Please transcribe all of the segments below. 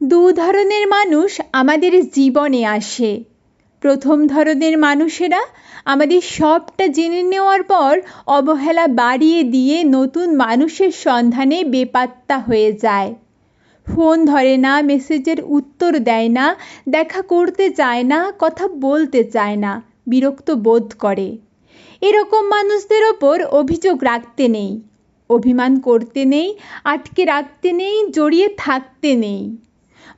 দু ধরনের মানুষ আমাদের জীবনে আসে। প্রথম ধরনের মানুষেরা আমাদের সবটা জেনে নেওয়ার পর অবহেলা বাড়িয়ে দিয়ে নতুন মানুষের সন্ধানে বেপাত্তা হয়ে যায়। ফোন ধরে না, মেসেজের উত্তর দেয় না, দেখা করতে চায় না, কথা বলতে চায় না, বিরক্ত বোধ করে। এরকম মানুষদের ওপর অভিযোগ রাখতে নেই, অভিমান করতে নেই, আটকে রাখতে নেই, জড়িয়ে থাকতে নেই।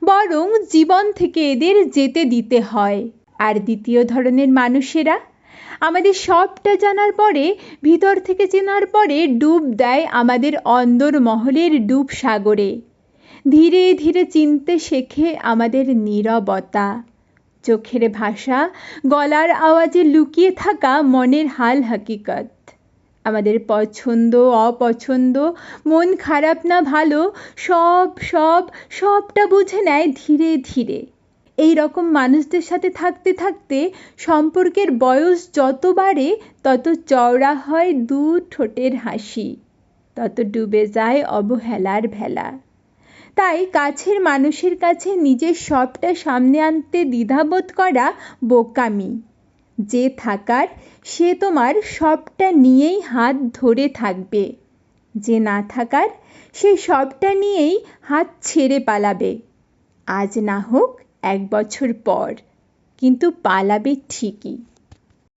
বরং জীবন থেকে এদের যেতে দিতে হয়। আর দ্বিতীয় ধরনের মানুষেরা? আমাদের সবটা জানার পরে, ভিতর থেকে চেনার পরে ডুব দেয় আমাদের অন্দর মহলের ডুব সাগরে। ধীরে ধীরে চিনতে শেখে আমাদের নীরবতা। চোখের ভাষা, গলার আওয়াজে লুকিয়ে থাকা মনের হাল হাকিকত। আমাদের পছন্দ, অপছন্দ, মন খারাপ না ভালো, সব সব, সবটা বুঝে নেয় ধীরে ধীরে। এই রকম মানুষদের সাথে থাকতে থাকতে সম্পর্কের বয়স যত বাড়ে, তত চওড়া হয় দু ঠোঁটের হাসি, তত ডুবে যায় অবহেলার ভেলা। তাই কাছের মানুষের কাছে নিজের সবটা সামনে আনতে দ্বিধাবোধ করা বোকামি। যে থাকার, সে তোমার সবটা নিয়েই হাত ধরে থাকবে। যে না থাকার, সে সবটা নিয়েই হাত ছেড়ে পালাবে। আজ না হোক, এক বছর পর। কিন্তু পালাবে ঠিকই।